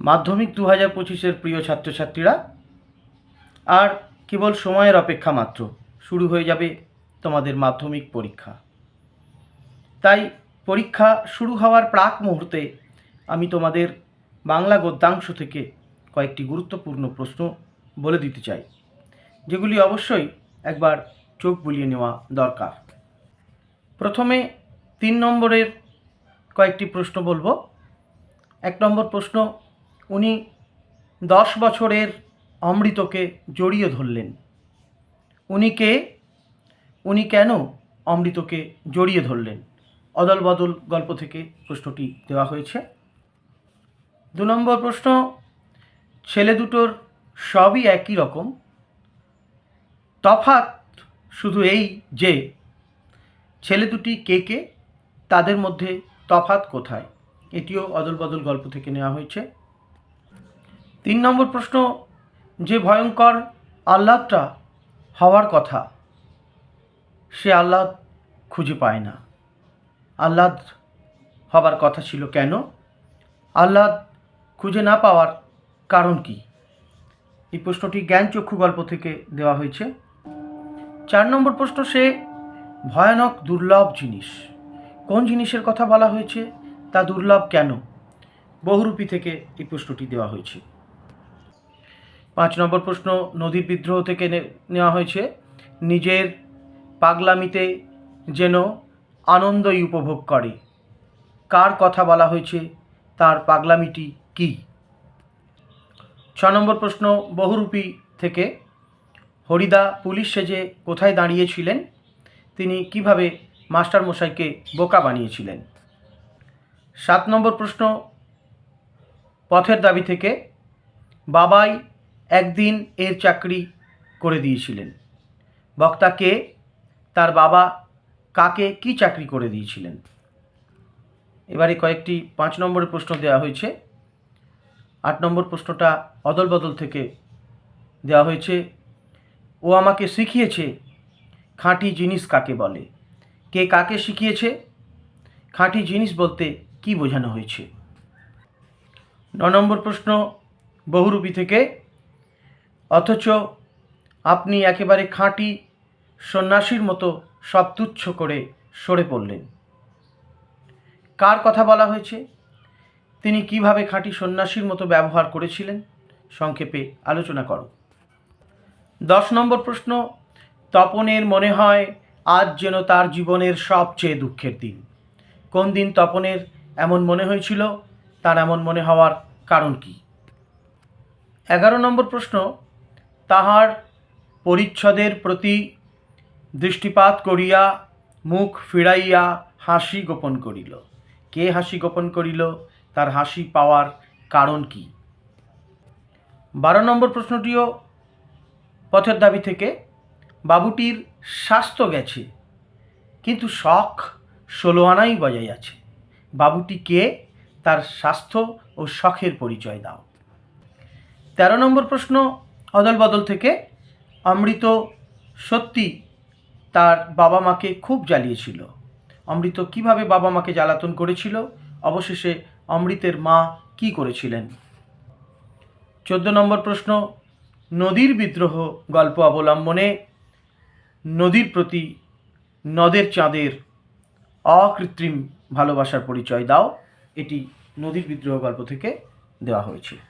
মাধ্যমিক দু হাজার পঁচিশের প্রিয় ছাত্রছাত্রীরা, আর কেবল সময়ের অপেক্ষা মাত্র, শুরু হয়ে যাবে তোমাদের মাধ্যমিক পরীক্ষা। তাই পরীক্ষা শুরু হওয়ার প্রাক মুহূর্তে আমি তোমাদের বাংলা গদ্যাংশ থেকে কয়েকটি গুরুত্বপূর্ণ প্রশ্ন বলে দিতে চাই, যেগুলি অবশ্যই একবার চোখ বুলিয়ে নেওয়া দরকার। প্রথমে তিন নম্বরের কয়েকটি প্রশ্ন বলব। এক নম্বর প্রশ্ন উনি দশ বছরের অমৃতকে জড়িয়ে ধরলেন। উনি কে? উনি কেন অমৃতকে জড়িয়ে ধরলেন? অদল বদল গল্প থেকে প্রশ্নটি দেওয়া হয়েছে। দু নম্বর প্রশ্ন, ছেলে দুটোর সবই একই রকম। তফাৎ শুধু এই যে, ছেলে দুটি কে কে? তাদের মধ্যে তফাৎ কোথায়? এটিও অদল বদল গল্প থেকে নেওয়া হয়েছে। তিন নম্বর প্রশ্ন, যে ভয়ঙ্কর আহ্লাদটা হওয়ার কথা, সে আহ্লাদ খুঁজে পায় না। আহ্লাদ হবার কথা ছিল কেন? আহ্লাদ খুঁজে না পাওয়ার কারণ কি? এই প্রশ্নটি জ্ঞানচক্ষু গল্প থেকে দেওয়া হয়েছে। চার নম্বর প্রশ্ন, সে ভয়ানক দুর্লভ জিনিস। কোন জিনিসের কথা বলা হয়েছে, তা দুর্লভ কেন? বহুরূপী থেকে এই প্রশ্নটি দেওয়া হয়েছে। পাঁচ নম্বর প্রশ্ন, নদীর বিদ্রোহ থেকে নেওয়া হয়েছে। নিজের পাগলামিতে যেন আনন্দই উপভোগ করে। কার কথা বলা হয়েছে? তার পাগলামিটি কি? ছ নম্বর প্রশ্ন, বহুরূপী থেকে হরিদা পুলিশ সেজে কোথায় দাঁড়িয়েছিলেন? তিনি কীভাবে মাস্টার মশাইকে বোকা বানিয়েছিলেন? সাত নম্বর প্রশ্ন, পথের দাবি থেকে বাবাই একদিন এর চাকরি করে দিয়েছিলেন। বক্তাকে তার বাবা কাকে কি চাকরি করে দিয়েছিলেন? এবারে কয়েকটি পাঁচ নম্বরের প্রশ্ন দেওয়া হয়েছে। আট নম্বর প্রশ্নটা অদল বদল থেকে দেওয়া হয়েছে। ও আমাকে শিখিয়েছে খাঁটি জিনিস কাকে বলে। কে কাকে শিখিয়েছে? খাঁটি জিনিস বলতে কি বোঝানো হয়েছে? ন নম্বর প্রশ্ন বহুরূপী থেকে অথচ আপনি একেবারে খাঁটি সন্ন্যাসীর মতো সব তুচ্ছ করে সরে পড়লেন। কার কথা বলা হয়েছে? তিনি কীভাবে খাঁটি সন্ন্যাসীর মতো ব্যবহার করেছিলেন? সংক্ষেপে আলোচনা করো। দশ নম্বর প্রশ্ন, তপনের মনে হয় আজ যেন তার জীবনের সবচেয়ে দুঃখের দিন। কোন দিন তপনের এমন মনে হয়েছিল? তার এমন মনে হওয়ার কারণ কি? এগারো নম্বর প্রশ্ন তাহার পরিচ্ছদের প্রতি দৃষ্টিপাত করিয়া মুখ ফিরাইয়া হাসি গোপন করিল। কে হাসি গোপন করিল? তার হাসি পাওয়ার কারণ কি? বারো নম্বর প্রশ্নটিও পথের দাবি থেকে, বাবুটির স্বাস্থ্য গেছে, কিন্তু শখ ষোলো আনাই বজায় আছে। বাবুটি কে? তার স্বাস্থ্য ও শখের পরিচয় দাও। তেরো নম্বর প্রশ্ন অদল বদল থেকে অমৃত সত্যি তার বাবা মাকে খুব জ্বালিয়েছিল। অমৃত কীভাবে বাবা মাকে জ্বালাতন করেছিল? অবশেষে অমৃতের মা কি করেছিলেন? চোদ্দ নম্বর প্রশ্ন, নদীর বিদ্রোহ গল্প অবলম্বনে নদীর প্রতি নদের চাঁদের অকৃত্রিম ভালোবাসার পরিচয় দাও। এটি নদীর বিদ্রোহ গল্প থেকে দেওয়া হয়েছে।